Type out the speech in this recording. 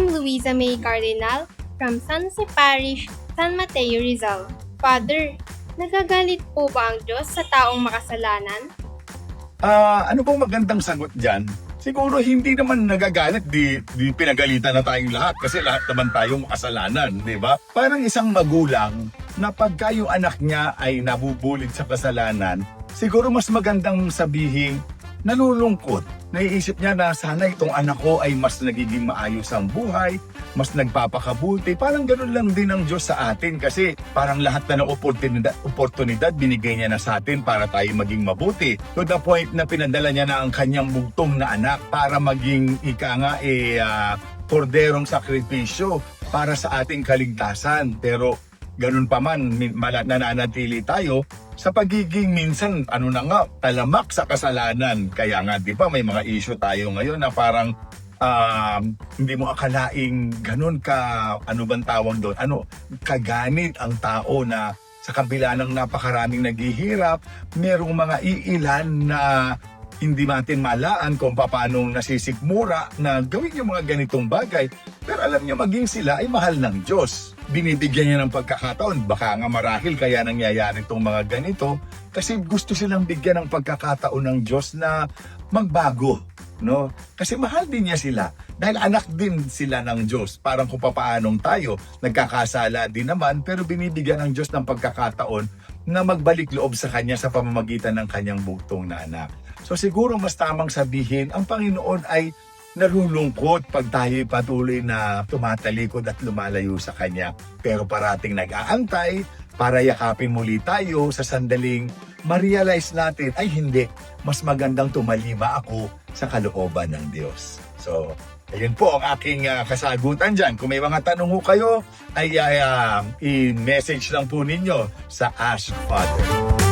Luisa May Cardinal from San Jose Parish, San Mateo, Rizal. Father, nagagalit po ba ang Diyos sa taong makasalanan? Ah, ano pong magandang sagot dyan? Siguro hindi naman nagagalit, di, di pinagalitan na tayong lahat kasi lahat naman tayong makasalanan, di ba? Parang isang magulang na pagka yung anak niya ay nabubulit sa kasalanan, siguro mas magandang sabihin, nalulungkot. Naiisip niya na sana itong anak ko ay mas nagiging maayos ang buhay, mas nagpapakabuti. Parang ganun lang din ang Diyos sa atin kasi parang lahat na ng oportunidad, oportunidad binigay niya na sa atin para tayo maging mabuti. To the point na pinadala niya na ang kanyang bugtong na anak para maging ika nga eh, ah, korderong sakripisyo para sa ating kaligtasan. Pero ganun pa man, nananatili tayo sa pagiging minsan, ano na nga, talamak sa kasalanan. Kaya nga, di ba, may mga issue tayo ngayon na parang um, hindi mo akalaing ganun ka, ano bang tawag doon, ano, kaganit ang tao na sa kabila ng napakaraming naghihirap, merong mga iilan na hindi natin malaan kung paano nasisikmura na gawin yung mga ganitong bagay. Pero alam niyo, maging sila ay mahal ng Diyos. Binibigyan niya ng pagkakataon. Baka nga marahil kaya nangyayari itong mga ganito kasi gusto silang bigyan ng pagkakataon ng Diyos na magbago. No? Kasi mahal din niya sila. Dahil anak din sila ng Diyos. Parang kung papaanong tayo, nagkakasala din naman, pero binibigyan ng Diyos ng pagkakataon na magbalik loob sa Kanya sa pamamagitan ng Kanyang bugtong na anak. So siguro mas tamang sabihin, ang Panginoon ay nalulungkot pag tayo patuloy na tumatalikod at lumalayo sa Kanya. Pero parating nag-aantay para yakapin muli tayo sa sandaling ma-realize natin, ay hindi, mas magandang tumalima ako sa kalooban ng Diyos. So, ayun po ang aking ah, kasagutan dyan. Kung may mga tanong ho kayo, ay ah, i-message lang po ninyo sa Ask Father.